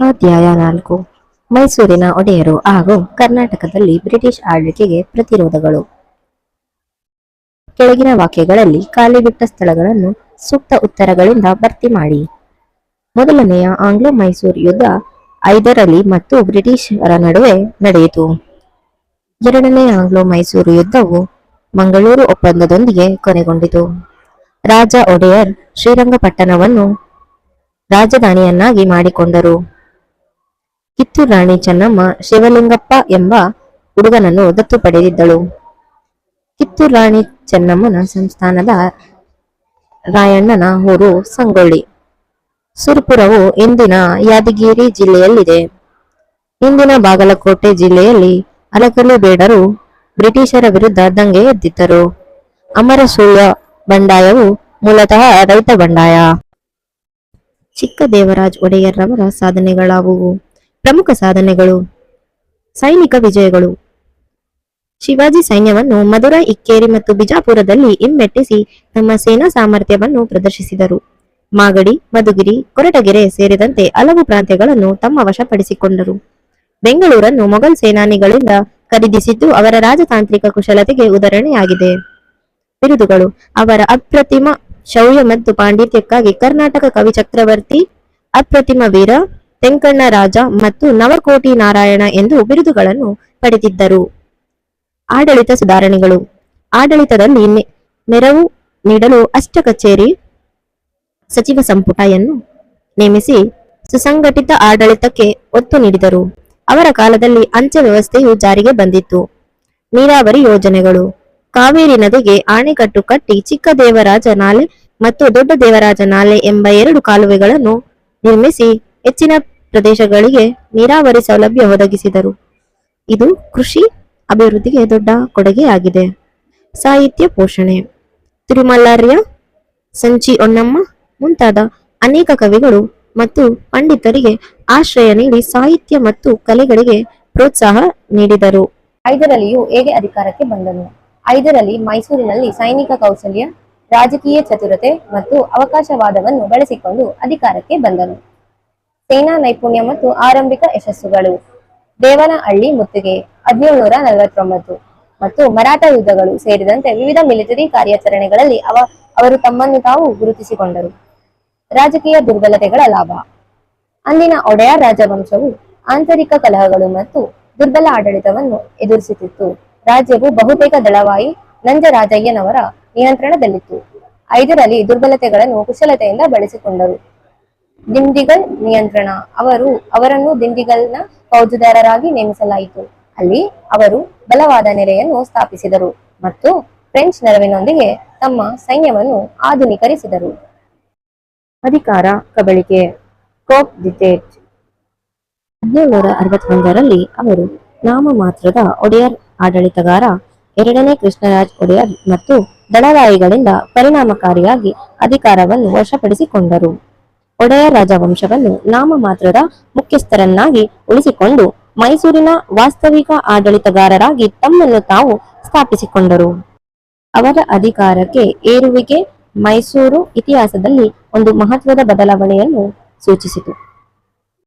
ಅಧ್ಯಾಯ ನಾಲ್ಕು. ಮೈಸೂರಿನ ಒಡೆಯರು ಹಾಗೂ ಕರ್ನಾಟಕದಲ್ಲಿ ಬ್ರಿಟಿಷ್ ಆಳ್ವಿಕೆಗೆ ಪ್ರತಿರೋಧಗಳು. ಕೆಳಗಿನ ವಾಕ್ಯಗಳಲ್ಲಿ ಖಾಲಿ ಬಿಟ್ಟ ಸ್ಥಳಗಳನ್ನು ಸೂಕ್ತ ಉತ್ತರಗಳಿಂದ ಭರ್ತಿ ಮಾಡಿ. ಮೊದಲನೆಯ ಆಂಗ್ಲೋ ಮೈಸೂರು ಯುದ್ಧ ಐದರಲ್ಲಿ ಮತ್ತು ಬ್ರಿಟಿಷರ ನಡುವೆ ನಡೆಯಿತು. ಎರಡನೇ ಆಂಗ್ಲೋ ಮೈಸೂರು ಯುದ್ಧವು ಮಂಗಳೂರು ಒಪ್ಪಂದದೊಂದಿಗೆ ಕೊನೆಗೊಂಡಿತು. ರಾಜ ಒಡೆಯರ್ ಶ್ರೀರಂಗಪಟ್ಟಣವನ್ನು ರಾಜಧಾನಿಯನ್ನಾಗಿ ಮಾಡಿಕೊಂಡರು. ಕಿತ್ತೂರು ರಾಣಿ ಚೆನ್ನಮ್ಮ ಶಿವಲಿಂಗಪ್ಪ ಎಂಬ ಹುಡುಗನನ್ನು ದತ್ತು ಪಡೆದಿದ್ದಳು. ಕಿತ್ತೂರು ರಾಣಿ ಚೆನ್ನಮ್ಮನ ಸಂಸ್ಥಾನದ ರಾಯಣ್ಣನ ಊರು ಸಂಗೊಳ್ಳಿ. ಸುರ್ಪುರವು ಇಂದಿನ ಯಾದಗಿರಿ ಜಿಲ್ಲೆಯಲ್ಲಿದೆ. ಇಂದಿನ ಬಾಗಲಕೋಟೆ ಜಿಲ್ಲೆಯಲ್ಲಿ ಅಲಕಲು ಬೇಡರು ಬ್ರಿಟಿಷರ ವಿರುದ್ಧ ದಂಗೆ ಎದ್ದಿದ್ದರು. ಅಮರಸೂಯ ಬಂಡಾಯವು ಮೂಲತಃ ರೈತ ಬಂಡಾಯ. ಚಿಕ್ಕ ದೇವರಾಜ್ ಒಡೆಯರ್ರವರ ಸಾಧನೆಗಳಾವುವು. ಪ್ರಮುಖ ಸಾಧನೆಗಳು. ಸೈನಿಕ ವಿಜಯಗಳು. ಶಿವಾಜಿ ಸೈನ್ಯವನ್ನು ಮಧುರೈ, ಇಕ್ಕೇರಿ ಮತ್ತು ಬಿಜಾಪುರದಲ್ಲಿ ಹಿಮ್ಮೆಟ್ಟಿಸಿ ತಮ್ಮ ಸೇನಾ ಸಾಮರ್ಥ್ಯವನ್ನು ಪ್ರದರ್ಶಿಸಿದರು. ಮಾಗಡಿ, ಮಧುಗಿರಿ, ಕೊರಟಗೆರೆ ಸೇರಿದಂತೆ ಹಲವು ಪ್ರಾಂತ್ಯಗಳನ್ನು ತಮ್ಮ ವಶಪಡಿಸಿಕೊಂಡರು. ಬೆಂಗಳೂರನ್ನು ಮೊಘಲ್ ಸೇನಾನಿಗಳಿಂದ ಖರೀದಿಸಿದ್ದು ಅವರ ರಾಜತಾಂತ್ರಿಕ ಕುಶಲತೆಗೆ ಉದಾಹರಣೆಯಾಗಿದೆ. ಬಿರುದುಗಳು, ಅವರ ಅಪ್ರತಿಮ ಶೌರ್ಯ ಮತ್ತು ಪಾಂಡಿತ್ಯಕ್ಕಾಗಿ ಕರ್ನಾಟಕ ಕವಿ ಚಕ್ರವರ್ತಿ, ಅಪ್ರತಿಮ ವೀರ ತೆಂಕಣ್ಣ ರಾಜ ಮತ್ತು ನವಕೋಟಿ ನಾರಾಯಣ ಎಂದು ಬಿರುದುಗಳನ್ನು ಪಡೆದಿದ್ದರು. ಆಡಳಿತ ಸುಧಾರಣೆಗಳು. ಆಡಳಿತದಲ್ಲಿ ನೆರವು ನೀಡಲು ಅಷ್ಟ ಕಚೇರಿ ಸಚಿವ ಸಂಪುಟವನ್ನು ನೇಮಿಸಿ ಸುಸಂಘಟಿತ ಆಡಳಿತಕ್ಕೆ ಒತ್ತು ನೀಡಿದರು. ಅವರ ಕಾಲದಲ್ಲಿ ಅಂಚೆ ವ್ಯವಸ್ಥೆಯು ಜಾರಿಗೆ ಬಂದಿತ್ತು. ನೀರಾವರಿ ಯೋಜನೆಗಳು. ಕಾವೇರಿ ನದಿಗೆ ಆಣೆಕಟ್ಟು ಕಟ್ಟಿ ಚಿಕ್ಕ ದೇವರಾಜ ನಾಲೆ ಮತ್ತು ದೊಡ್ಡ ದೇವರಾಜ ನಾಲೆ ಎಂಬ ಎರಡು ಕಾಲುವೆಗಳನ್ನು ನಿರ್ಮಿಸಿ ಹೆಚ್ಚಿನ ಪ್ರದೇಶಗಳಿಗೆ ನೀರಾವರಿ ಸೌಲಭ್ಯ ಒದಗಿಸಿದರು. ಇದು ಕೃಷಿ ಅಭಿವೃದ್ಧಿಗೆ ದೊಡ್ಡ ಕೊಡುಗೆಯಾಗಿದೆ ಸಾಹಿತ್ಯ ಪೋಷಣೆ. ತಿರುಮಲಾರ್ಯ ಸಂಚಿ ಹೊನ್ನಮ್ಮ ಮುಂತಾದ ಅನೇಕ ಕವಿಗಳು ಮತ್ತು ಪಂಡಿತರಿಗೆ ಆಶ್ರಯ ನೀಡಿ ಸಾಹಿತ್ಯ ಮತ್ತು ಕಲೆಗಳಿಗೆ ಪ್ರೋತ್ಸಾಹ ನೀಡಿದರು. ಐದರಲ್ಲಿಯೂ ಹೇಗೆ ಅಧಿಕಾರಕ್ಕೆ ಬಂದನು? ಐದರಲ್ಲಿ ಮೈಸೂರಿನಲ್ಲಿ ಸೈನಿಕ ಕೌಶಲ್ಯ, ರಾಜಕೀಯ ಚತುರತೆ ಮತ್ತು ಅವಕಾಶವಾದವನ್ನು ಬಳಸಿಕೊಂಡು ಅಧಿಕಾರಕ್ಕೆ ಬಂದನು. ಸೇನಾ ನೈಪುಣ್ಯ ಮತ್ತು ಆರಂಭಿಕ ಯಶಸ್ಸುಗಳು. ದೇವನಹಳ್ಳಿ ಮುತ್ತಿಗೆ ಹದಿನೇಳುನೂರ ನಲವತ್ತೊಂಬತ್ತು ಮತ್ತು ಮರಾಠ ಯುದ್ಧಗಳು ಸೇರಿದಂತೆ ವಿವಿಧ ಮಿಲಿಟರಿ ಕಾರ್ಯಾಚರಣೆಗಳಲ್ಲಿ ಅವ, ಅವರು ತಮ್ಮನ್ನು ತಾವು ಗುರುತಿಸಿಕೊಂಡರು. ರಾಜಕೀಯ ದುರ್ಬಲತೆಗಳ ಲಾಭ. ಅಂದಿನ ಒಡೆಯ ರಾಜವಂಶವು ಆಂತರಿಕ ಕಲಹಗಳು ಮತ್ತು ದುರ್ಬಲ ಆಡಳಿತವನ್ನು ಎದುರಿಸುತ್ತಿತ್ತು. ರಾಜ್ಯವು ಬಹುತೇಕ ದಳವಾಯಿ ನಂಜರಾಜಯ್ಯನವರ ನಿಯಂತ್ರಣದಲ್ಲಿತ್ತು. ಐದರಲ್ಲಿ ದುರ್ಬಲತೆಗಳನ್ನು ಕುಶಲತೆಯಿಂದ ಬಳಸಿಕೊಂಡರು. ದಿಂಡಿಗಲ್ ನಿಯಂತ್ರಣ. ಅವರು ಅವರನ್ನು ದಿಂಡಿಗಲ್ನ ಫೌಜುದಾರರಾಗಿ ನೇಮಿಸಲಾಯಿತು. ಅಲ್ಲಿ ಅವರು ಬಲವಾದ ನೆರೆಯನ್ನು ಸ್ಥಾಪಿಸಿದರು ಮತ್ತು ಫ್ರೆಂಚ್ ನೆರವಿನೊಂದಿಗೆ ತಮ್ಮ ಸೈನ್ಯವನ್ನು ಆಧುನೀಕರಿಸಿದರು. ಅಧಿಕಾರ, ಕಬಳಿಕೆ, ಕೋಪ್ ಡಿಟೇಟ್ ಹದಿನೇಳುನೂರ ಅರವತ್ತೊಂದರಲ್ಲಿ ಅವರು ನಾಮಮಾತ್ರದ ಒಡೆಯರ್ ಆಡಳಿತಗಾರ, ಎರಡನೇ ಕೃಷ್ಣರಾಜ್ ಒಡೆಯರ್ ಮತ್ತು ದಳವಾಯಿಗಳಿಂದ ಪರಿಣಾಮಕಾರಿಯಾಗಿ ಅಧಿಕಾರವನ್ನು ವಶಪಡಿಸಿಕೊಂಡರು. ಒಡೆಯರ್ ರಾಜವಂಶವನ್ನು ನಾಮಮಾತ್ರದ ಮುಖ್ಯಸ್ಥರನ್ನಾಗಿ ಉಳಿಸಿಕೊಂಡು ಮೈಸೂರಿನ ವಾಸ್ತವಿಕ ಆಡಳಿತಗಾರರಾಗಿ ತಮ್ಮನ್ನು ತಾವು ಸ್ಥಾಪಿಸಿಕೊಂಡರು. ಅವರ ಅಧಿಕಾರಕ್ಕೆ ಏರುವಿಕೆ ಮೈಸೂರು ಇತಿಹಾಸದಲ್ಲಿ ಒಂದು ಮಹತ್ವದ ಬದಲಾವಣೆಯನ್ನು ಸೂಚಿಸಿತು.